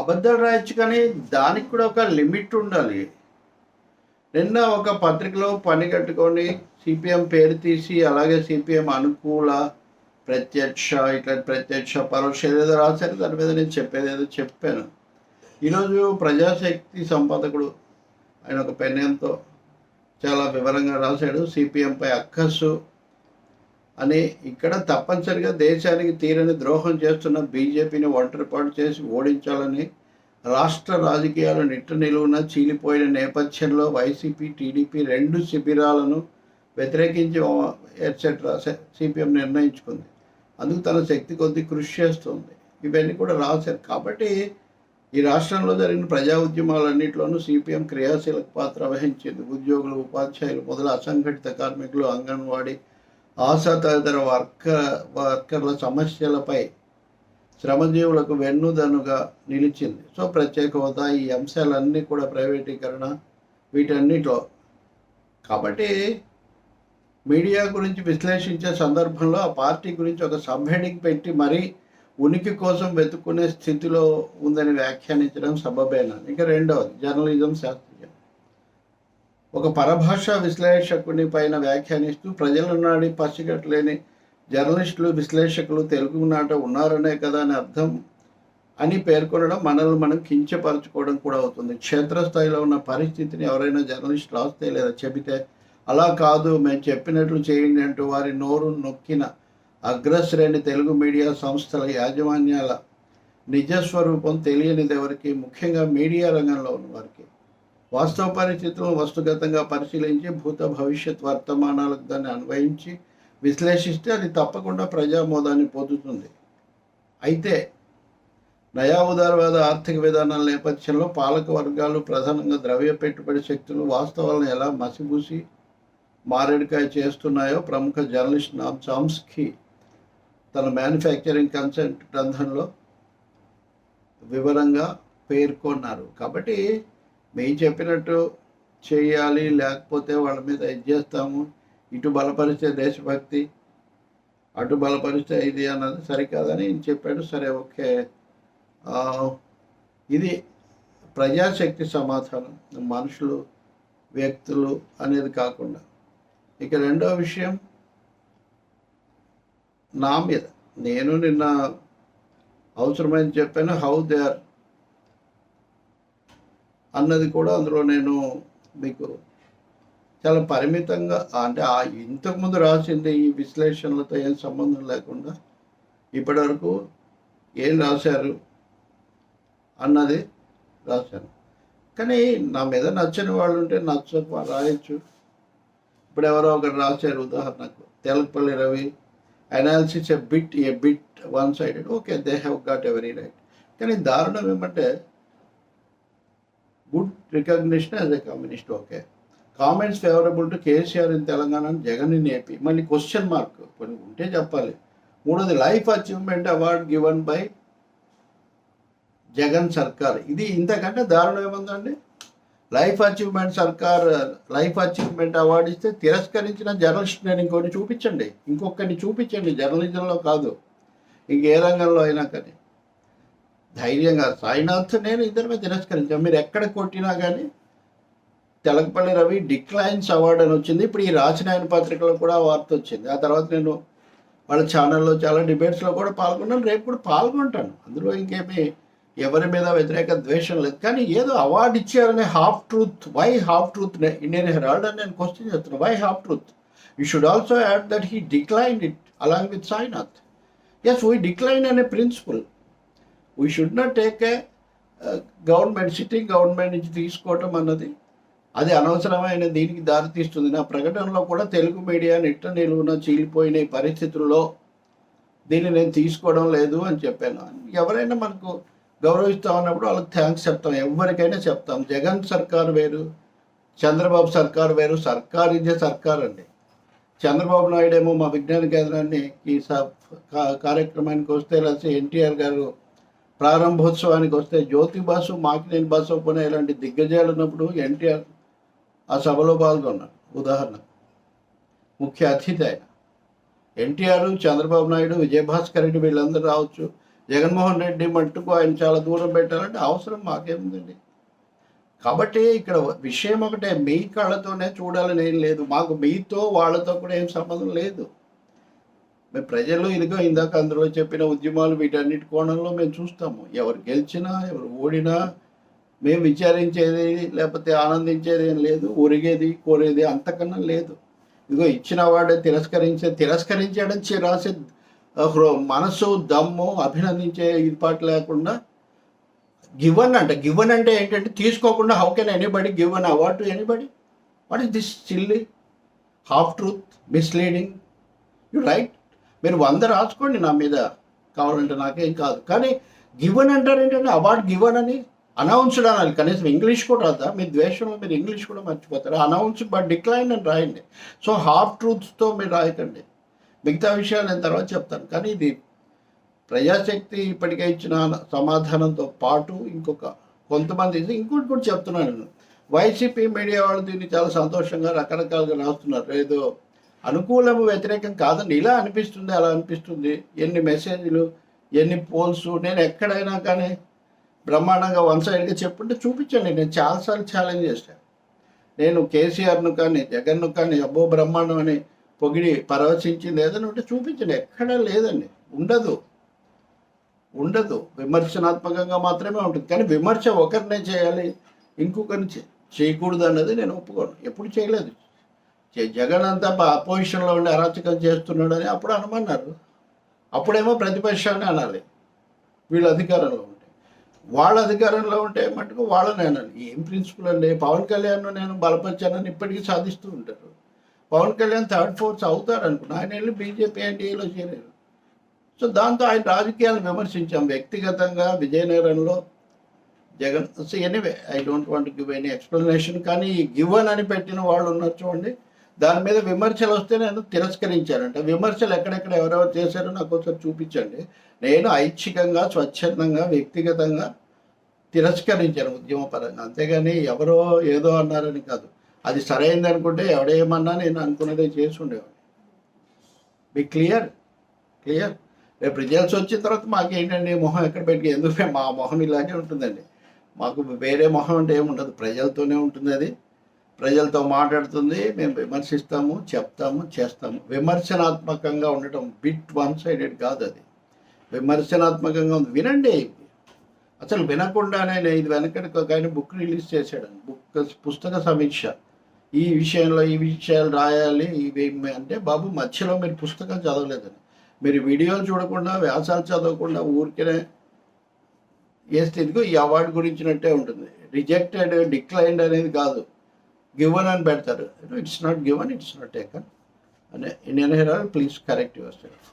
అబద్ధాలు రాయొచ్చు కానీ దానికి కూడా ఒక లిమిట్ ఉండాలి. నిన్న ఒక పత్రికలో పని కట్టుకొని సిపిఎం పేరు తీసి అలాగే సిపిఎం అనుకూల ప్రత్యక్ష ఇట్లా ప్రత్యక్ష పరోక్ష ఏదేదో రాశారు దాని మీద నేను చెప్పేది ఏదో చెప్పాను. ఈరోజు ప్రజాశక్తి సంపాదకుడు ఆయన ఒక పెన్యంతో చాలా వివరంగా రాశాడు. సిపిఎంపై అక్కస్సు అని ఇక్కడ తప్పనిసరిగా దేశానికి తీరని ద్రోహం చేస్తున్న బీజేపీని ఒంటరిపాటు చేసి ఓడించాలని రాష్ట్ర రాజకీయాలు నిట్ట నిలువున చీలిపోయిన నేపథ్యంలో వైసీపీ టీడీపీ రెండు శిబిరాలను వ్యతిరేకించి ఎట్సెట్రా సిపిఎం నిర్ణయించుకుంది. అందుకు తన శక్తి కొద్దీ కృషి చేస్తుంది. ఇవన్నీ కూడా రాశారు. కాబట్టి ఈ రాష్ట్రంలో జరిగిన ప్రజా ఉద్యమాలన్నింటిలోనూ సిపిఎం క్రియాశీలక పాత్ర వహించింది. ఉద్యోగులు ఉపాధ్యాయులు మొదలు అసంఘటిత కార్మికులు అంగన్వాడీ ఆశా తదితర వర్కర్ వర్కర్ల సమస్యలపై శ్రమజీవులకు వెన్నుదనుగా నిలిచింది. సో ప్రత్యేక హోదా ఈ అంశాలన్నీ కూడా ప్రైవేటీకరణ వీటన్నిటిలో. కాబట్టి మీడియా గురించి విశ్లేషించే సందర్భంలో ఆ పార్టీ గురించి ఒక సబ్ పెట్టి మరీ ఉనికి కోసం వెతుక్కునే స్థితిలో ఉందని వ్యాఖ్యానించడం సబబేనా? ఇక రెండవది జర్నలిజం శాస్త్రీయం ఒక పరభాషా విశ్లేషకుని పైన వ్యాఖ్యానిస్తూ ప్రజల నాడి పసిగట్టలేని జర్నలిస్టులు విశ్లేషకులు తెలుగు నాట ఉన్నారనే కదా అని అర్థం అని పేర్కొనడం మనల్ని మనం కించపరచుకోవడం కూడా అవుతుంది. క్షేత్రస్థాయిలో ఉన్న పరిస్థితిని ఎవరైనా జర్నలిస్ట్ రాస్తే లేదా చెబితే అలా కాదు మేము చెప్పినట్లు చేయండి అంటూ వారి నోరు నొక్కిన అగ్రశ్రేణి తెలుగు మీడియా సంస్థల యాజమాన్యాల నిజస్వరూపం తెలియనిది ఎవరికి ముఖ్యంగా మీడియా రంగంలో ఉన్న వారికి వాస్తవ పరిస్థితులను వస్తుగతంగా పరిశీలించి భూత భవిష్యత్ వర్తమానాలకు దాన్ని అన్వయించి విశ్లేషిస్తే అది తప్పకుండా ప్రజామోదాన్ని పొందుతుంది. అయితే నయా ఉదారవాద ఆర్థిక విధానాల నేపథ్యంలో పాలక వర్గాలు ప్రధానంగా ద్రవ్య పెట్టుబడి శక్తులు వాస్తవాలను ఎలా మసిబూసి మారేడుకాయ చేస్తున్నాయో ప్రముఖ జర్నలిస్ట్ నామ్ చామ్స్కి తన మ్యానుఫ్యాక్చరింగ్ కన్సెంట్ గ్రంథంలో వివరంగా పేర్కొన్నారు. కాబట్టి మేము చెప్పినట్టు చేయాలి లేకపోతే వాళ్ళ మీద ఇది చేస్తాము. ఇటు బలపరిచే దేశభక్తి అటు బలపరిచే ఇది అన్నది సరికాదని ఈయన చెప్పాడు. సరే ఓకే. ఇది ప్రజాశక్తి సమాధానం. మనుషులు వ్యక్తులు అనేది కాకుండా. ఇక రెండో విషయం నా మీద. నేను నిన్న అవసరమైంది చెప్పాను హౌ దే ఆర్ అన్నది కూడా అందులో నేను మీకు చాలా పరిమితంగా అంటే ఆ ఇంతకుముందు రాసింది ఈ విశ్లేషణలతో ఏం సంబంధం లేకుండా ఇప్పటివరకు ఏం రాశారు అన్నది రాశాను. కానీ నా మీద నచ్చని వాళ్ళు ఉంటే నచ్చ రాయొచ్చు. ఇప్పుడు ఎవరో ఒకరు రాశారు ఉదాహరణకు Telapalli Ravi analysis a bit a bit one sided okay they have got every right కానీ దారుణం ఏమంటే good recognition as a communist okay. Comments favourable to KCR in Telangana అని జగన్ ఇన్ ఏపీ. మళ్ళీ క్వశ్చన్ మార్క్ కొన్ని ఉంటే చెప్పాలి. మూడోది life achievement award given by Jagan సర్కార్. ఇది ఇంతకంటే దారుణం ఏముందండి? లైఫ్ అచీవ్మెంట్ సర్కార్ లైఫ్ అచీవ్మెంట్ అవార్డు ఇస్తే తిరస్కరించిన జర్నలిస్ట్ నేను ఇంకొకటి చూపించండి. ఇంకొకరిని చూపించండి జర్నలిజంలో కాదు. ఇంకే రంగంలో అయినా కానీ. ధైర్యంగా సాయినాథ్ నేను ఇద్దరమే తిరస్కరించాను మీరు ఎక్కడ కొట్టినా కానీ తెలకపల్లి రవి డిక్లైన్స్ అవార్డు అని వచ్చింది. ఇప్పుడు ఈ రాసినాయన పత్రికలో కూడా వార్త వచ్చింది. ఆ తర్వాత నేను వాళ్ళ ఛానల్లో చాలా డిబేట్స్లో కూడా పాల్గొన్నాను. రేపు కూడా పాల్గొంటాను. అందులో ఇంకేమీ ఎవరి మీద వ్యతిరేక ద్వేషం లేదు. కానీ ఏదో award ఇచ్చారనే half truth why half truth Indian Herald అని నేను క్వశ్చన్ చేస్తున్నాను why half truth? You should also add that he decline it along with Sainath. Yes we decline అనే principle. We should not take a government sitting government నుంచి తీసుకోవటం అన్నది అది అనవసరమైన దీనికి దారితీస్తుంది. నా ప్రకటనలో కూడా తెలుగు మీడియా నిట్ట నిలువున చీలిపోయిన పరిస్థితుల్లో దీన్ని నేను తీసుకోవడం లేదు అని చెప్పాను. ఎవరైనా మనకు గౌరవిస్తాం అన్నప్పుడు వాళ్ళకి థ్యాంక్స్ చెప్తాం. ఎవరికైనా చెప్తాం. జగన్ సర్కార్ వేరు చంద్రబాబు సర్కార్ వేరు సర్కార్ ఇదే సర్కార్ అండి. చంద్రబాబు నాయుడు ఏమో మా విజ్ఞాన కేంద్రాన్ని ఈ కా- కార్యక్రమానికి వస్తే లేకపోతే ఎన్టీఆర్ గారు ప్రారంభోత్సవానికి వస్తే జ్యోతి బాసు మాకినేని బాసు పోనే ఇలాంటి దిగ్గజాలు ఉన్నప్పుడు ఎన్టీఆర్ ఆ సభలో పాల్గొన్నారు. ఉదాహరణ ముఖ్య అతిథి ఆయన. ఎన్టీఆర్ చంద్రబాబు నాయుడు విజయభాస్కర్ రెడ్డి వీళ్ళందరూ రావచ్చు. జగన్మోహన్ రెడ్డి మట్టుకు ఆయన చాలా దూరం పెట్టాలంటే అవసరం మాకేముందండి? కాబట్టి ఇక్కడ విషయం ఒకటే మీ కళ్ళతోనే చూడాలని ఏం లేదు. మాకు మీతో వాళ్ళతో కూడా ఏం సంబంధం లేదు. మేము ప్రజలు ఇదిగో ఇందాక అందులో చెప్పిన ఉద్యమాలు వీటన్నిటి కోణంలో మేము చూస్తాము. ఎవరు గెలిచినా ఎవరు ఓడినా మేము విచారించేది లేకపోతే ఆనందించేది ఏం లేదు ఒరిగేది కోరేది అంతకన్నా లేదు. ఇదిగో ఇచ్చిన వాడే తిరస్కరించే తిరస్కరించడం చి- రాసే మనసు దమ్ము అభినందించే ఇది లేకుండా గివన్ అంట. గివన్ అంటే ఏంటంటే తీసుకోకుండా how can anybody given award to anybody what is this silly half truth misleading you right మీరు వంద రాసుకోండి నా మీద కావాలంటే నాకేం కాదు. కానీ గివన్ అంటారు ఏంటంటే అవార్డ్ గివన్ అని అనౌన్స్డ్ అనాలి. కనీసం ఇంగ్లీష్ కూడా రాదా మీ ద్వేషంలో మీరు ఇంగ్లీష్ కూడా మర్చిపోతారు. అనౌన్స్ బట్ డిక్లైన్ అని రాయండి. సో హాఫ్ ట్రూత్స్తో మీరు రాయకండి. మిగతా విషయాలు నేను తర్వాత చెప్తాను. కానీ ఇది ప్రజాశక్తి ఇప్పటికే ఇచ్చిన సమాధానంతో పాటు ఇంకొక కొంతమంది ఇంకోటి కూడా చెప్తున్నాను నేను. వైసీపీ మీడియా వాళ్ళు దీన్ని చాలా సంతోషంగా రకరకాలుగా రాస్తున్నారు. ఏదో అనుకూలము వ్యతిరేకం కాదండి. ఇలా అనిపిస్తుంది అలా అనిపిస్తుంది. ఎన్ని మెసేజ్లు ఎన్ని పోల్స్ నేను ఎక్కడైనా కానీ బ్రహ్మాండంగా వన్ సైడ్గా చెప్పుంటే చూపించండి. నేను చాలాసార్లు ఛాలెంజ్ చేశాను. నేను కేసీఆర్ను కానీ జగన్ను కానీ అబ్బో బ్రహ్మాండం అని పొగిడి పరవశించింది ఏదైనా ఉంటే చూపించండి. ఎక్కడా లేదండి. ఉండదు. ఉండదు. విమర్శనాత్మకంగా మాత్రమే ఉంటుంది. కానీ విమర్శ ఒకరినే చేయాలి ఇంకొకరిని చేయకూడదు అన్నది నేను ఒప్పుకోను. ఎప్పుడు చేయలేదు. జగన్ అంతా అపోజిషన్లో ఉండి అరాచకం అని అప్పుడు అనమన్నారు. అప్పుడేమో ప్రతిపక్షాన్ని అనాలి. వీళ్ళు అధికారంలో ఉంటే. వాళ్ళ అధికారంలో ఉంటే మటుకు వాళ్ళని అనాలి. ఏం ప్రిన్సిపల్ అండి? పవన్ కళ్యాణ్ నేను బలపరిచానని ఇప్పటికీ సాధిస్తూ ఉంటారు. పవన్ కళ్యాణ్ థర్డ్ ఫోర్స్ అవుతారు అనుకున్నా. ఆయన వెళ్ళి బీజేపీ ఎన్డీఏలో చేరారు. సో దాంతో ఆయన రాజకీయాలను విమర్శించాం. వ్యక్తిగతంగా విజయనగరంలో Jagan so anyway I don't want give any explanation కానీ గివ్ అని పెట్టిన వాళ్ళు ఉన్నారు చూడండి. దాని మీద విమర్శలు వస్తే నేను తిరస్కరించానంట విమర్శలు ఎక్కడెక్కడ ఎవరెవరు చేశారో నాకు ఒకసారి చూపించండి. నేను ఐచ్ఛికంగా స్వచ్ఛందంగా వ్యక్తిగతంగా తిరస్కరించాను ఉద్యమపరంగా. అంతేగాని ఎవరో ఏదో అన్నారని కాదు. అది సరైంది అనుకుంటే ఎవడేమన్నా నేను అనుకున్నదే చేసి ఉండేవాడిని. మీ క్లియర్? క్లియర్? రేపు రిజల్ట్స్ వచ్చిన తర్వాత మాకేంటండి? మొహం ఎక్కడ పెట్టి ఎందుకు? మా మొహం ఇలాగే ఉంటుందండి. మాకు వేరే మొహం అంటే ఏముండదు. ప్రజలతోనే ఉంటుంది అది ప్రజలతో మాట్లాడుతుంది మేము విమర్శిస్తాము చెప్తాము చేస్తాము. విమర్శనాత్మకంగా ఉండటం బిట్ వన్ సైడెడ్ కాదు అది. విమర్శనాత్మకంగా ఉంది. వినండి. అసలు వినకుండానే నేను ఇది వెనకడికి ఒక ఆయన బుక్ రిలీజ్ చేశాడు. బుక్ పుస్తక సమీక్ష. ఈ విషయంలో ఈ విషయాలు రాయాలి ఇవి అంటే బాబు మధ్యలో మీరు పుస్తకం చదవలేదని. మీరు వీడియోలు చూడకుండా వ్యాసాలు చదవకుండా ఊరికే ఏ స్థితికి ఈ అవార్డు గురించినట్టే ఉంటుంది. రిజెక్టెడ్ డిక్లైన్డ్ అనేది కాదు. గివన్ అని పెడతారు. It's not given it's not taken అనే Indian Herald please correct yourself